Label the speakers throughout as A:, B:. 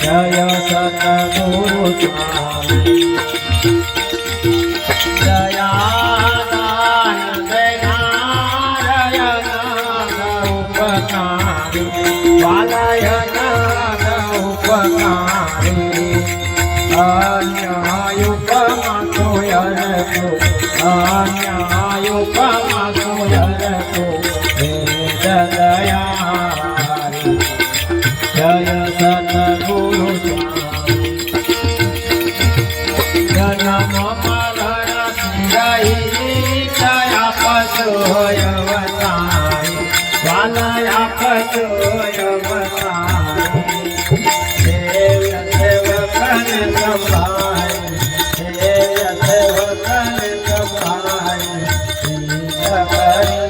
A: જય સતગુરુ સ્વામી દયાદાન દેનારાયણ ઉપકારી વાલયન ઉપકારી જય સ્વામી જન્મ મરણ જઈ દયા પસોય વતારી વાલયા પસોય વતારી દેવ સેવકન સંભાળી દેવ સેવકન સંભાળી કરી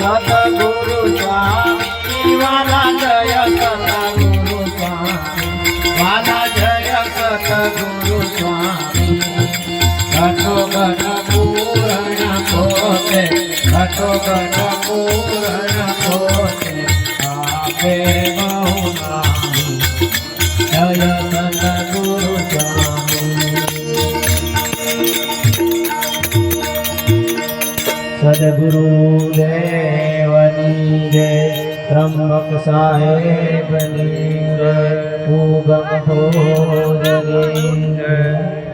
A: જય સતગુરુ સ્વામી વાલા જય સતગુરુ સ્વામી વાલા જય સતગુરુ સ્વામી. ઘટો ઘટ પૂરણ પોતે, ઘટો ઘટ પૂરણ પોતે, આપે બહુ નામી જય સદગુરુ जय त्र्यंबक साहेब नीर पूगम भोजनी जय